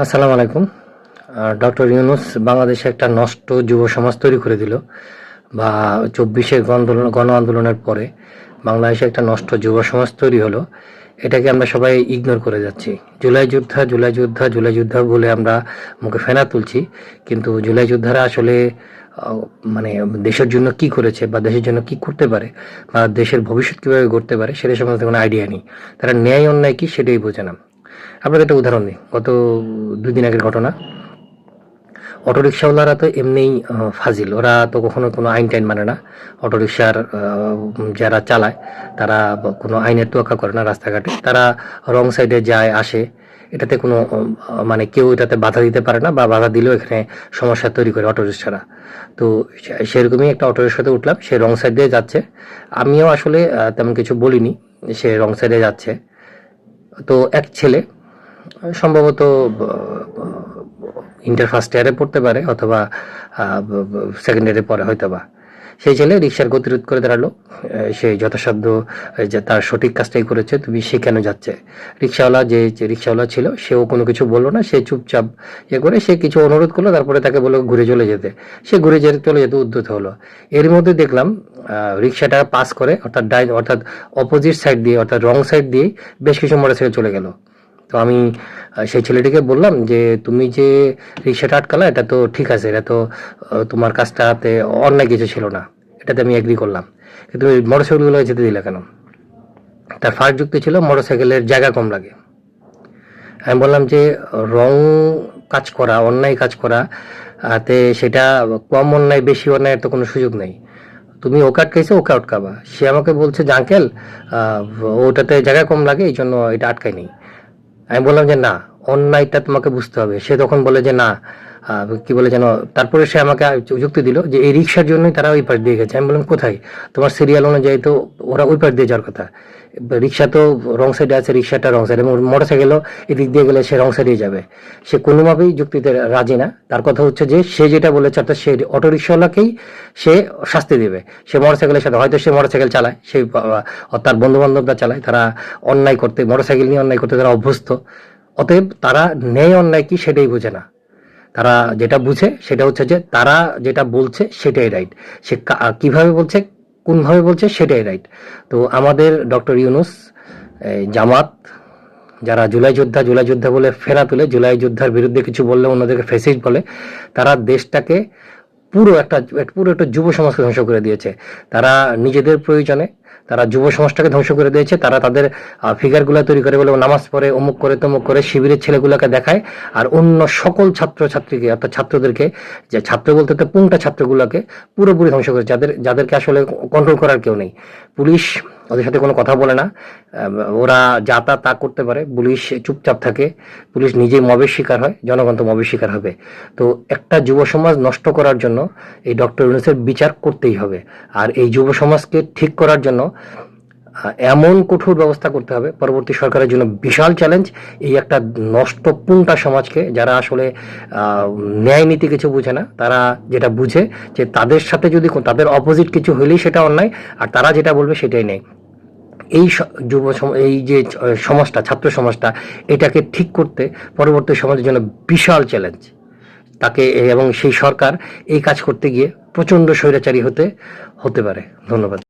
আসসালামু আলাইকুম। ডক্টর ইউনুস বাংলাদেশে একটা নষ্ট যুব সমাজ তৈরি করে দিল বা চব্বিশে আন্দোলন গণ আন্দোলনের পরে বাংলাদেশে একটা নষ্ট যুব সমাজ তৈরি হলো। এটাকে আমরা সবাই ইগনোর করে যাচ্ছি। জুলাই যোদ্ধা জুলাই যোদ্ধা জুলাই যোদ্ধা বলে আমরা মুখে ফেনা তুলছি। কিন্তু জুলাই যোদ্ধারা আসলে মানে দেশের জন্য কি করেছে বা দেশের জন্য কি করতে পারে বা দেশের ভবিষ্যৎ কীভাবে গড়তে পারে সেটা সম্বন্ধে কোনো আইডিয়া নেই। তারা ন্যায় অন্যায় কি সেটাই বোঝে না। আপনাদের একটা উদাহরণ দিই। গত দুই দিন আগের ঘটনা। অটোরিকশাওয়ালারা তো এমনিই ফাজিল। ওরা তো কখনো কোনো আইন টাইন মানে না। অটোরিকশার যারা চালায়, তারা কোনো আইনের তোয়াক্কা করে না রাস্তাঘাটে। তারা রং সাইডে যায়, আসে। এটাতে কোনো মানে কেউ এটাতে বাধা দিতে পারে না বা বাধা দিলেও এখানে সমস্যা তৈরি করে অটোরিকশারা। তো সেরকমই একটা অটোরিকশাতে উঠলাম। সে রং সাইড দিয়ে যাচ্ছে। আমিও আসলে তেমন কিছু বলিনি। সে রং সাইডে যাচ্ছে। তো এক ছেলে সম্ভবত ইন্টার ফার্স্ট ইয়ারে পড়তে পারে অথবা সেকেন্ড ইয়ারে পরে হয়তো বা। সেই ছেলে রিক্সার গতিরোধ করে দাঁড়াল। সে যথাসাধ্য যে তার সঠিক কাজটাই করেছে, তুমি সে কেন যাচ্ছে? রিক্সাওয়ালা যে রিক্সাওয়ালা ছিল, সেও কোনো কিছু বলল না, সে চুপচাপ ইয়ে করে সে কিছু অনুরোধ করল, তারপরে তাকে বলল ঘুরে চলে যেতে। সে ঘুরে যেতে, চলে যেতে উদ্যত হলো। এর মধ্যে দেখলাম রিক্সাটা পাস করে, অর্থাৎ ডাইন অর্থাৎ অপোজিট সাইড দিয়ে, অর্থাৎ রং সাইড দিয়ে বেশ কিছু মোটরসাইকেল চলে গেল। তো আমি সেই ছেলেটিকে বললাম যে, তুমি যে রিক্সাটা আটকালা, এটা তো ঠিক আছে, এটা তো তোমার কাজটাতে অন্যায় কিছু ছিল না, এটাতে আমি এগ্রি করলাম। কিন্তু মোটরসাইকেলগুলো যেতে দিলে কেন? তার ফার্স্ট যুক্তি ছিল মোটরসাইকেলের জায়গা কম লাগে। আমি বললাম যে, রং কাজ করা, অন্যায় কাজ করা তে সেটা কম অন্যায়, বেশি অন্যায়ের তো কোনো সুযোগ নেই। তুমি ওকে আটকাইছো, ওকে আটকাবা। সে আমাকে বলছে যে, আঙ্কেল ওটাতে জায়গা কম লাগে এই জন্য এটা আটকাই নেই আমি বললাম যে না, অন্যায়টা তোমাকে বুঝতে হবে। সে তখন বলে যে না কি বলে যেন, তারপরে সে আমাকে যুক্তি দিল যে এই রিক্সার জন্যই তারা ওই পাশ দিয়ে গেছে। আমি বললাম, কোথায়? তোমার সিরিয়াল অনুযায়ী তো ওরা ওই পাশ দিয়ে যাওয়ার কথা। রিক্সা তো রং সাইডে আছে, রিক্সাটা রং সাইড এবং মোটর সাইকেলও এদিক দিয়ে গেলে সে রং সাইডে যাবে। সে কোনোভাবেই যুক্তিতে রাজি না। তার কথা হচ্ছে যে, সে যেটা বলেছে, অর্থাৎ সে অটো রিক্সাওয়ালাকেই সে শাস্তি দেবে। সে মোটর সাইকেলের সাথে, হয়তো সে মোটর সাইকেল চালায়। সে তার বন্ধু বান্ধবরা চালায়। তারা অন্যায় করতে মোটর সাইকেল নিয়ে অন্যায় করতে তারা অভ্যস্ত। অতএব তারা ন্যায় অন্যায় কি সেটাই বোঝে না। তারা যেটা বুঝে, সেটা হচ্ছে যে, তারা যেটা বলছে, সেটাই রাইট সে কীভাবে বলছে কোনভাবে বলছে সেটাই রাইট তো আমাদের ডক্টর ইউনুস জামাত, যারা জুলাই যোদ্ধা জুলাই যোদ্ধা বলে ফেরা তুলে, জুলাই যোদ্ধার বিরুদ্ধে কিছু বললে অন্যদেরকে ফেসিস বলে, তারা দেশটাকে পুরো একটা পুরো একটা যুব সমাজকে ধ্বংস করে দিয়েছে। তারা নিজেদের প্রয়োজনে তারা যুব সমাজটাকে ধ্বংস করে দিয়েছে। তারা তাদের ফিগারগুলো তৈরি করে বলে নামাজ পড়ে, অমুক করে তমুক করে শিবিরের ছেলেগুলোকে দেখায়। আর অন্য সকল ছাত্র ছাত্রীকে অর্থাৎ ছাত্রদেরকে, যে ছাত্র বলতে তো পুংটা ছাত্রগুলোকে পুরোপুরি ধ্বংস করেছে। যাদের, যাদেরকে আসলে কন্ট্রোল করার কেউ নেই। পুলিশ ওদের সাথে কোনো কথা বলে না। ওরা যা তা তা করতে পারে। পুলিশ চুপচাপ থাকে। পুলিশ নিজেই মবের শিকার হয়। জনগণ তো মবের শিকার হবে। তো একটা যুব সমাজ নষ্ট করার জন্য এই ডক্টর ইউনুসের বিচার করতেই হবে। আর এই যুব সমাজকে ঠিক করার জন্য এমন কঠোর ব্যবস্থা করতে হবে। পরবর্তী সরকারের জন্য বিশাল চ্যালেঞ্জ এই একটা নষ্ট পুংটা সমাজকে, যারা আসলে ন্যায় নীতি কিছু বুঝে না, তারা যেটা বুঝে যে তাদের সাথে যদি তাদের অপোজিট কিছু হলেই সেটা অন্যায়, আর তারা যেটা বলবে সেটাই নেই। এই যুব এই যে সমাজটা, ছাত্র সমাজটা, এটাকে ঠিক করতে পরবর্তী সমাজের জন্য বিশাল চ্যালেঞ্জ তাকে, এবং সেই সরকার এই কাজ করতে গিয়ে প্রচণ্ড স্বৈরাচারী হতে হতে পারে। ধন্যবাদ।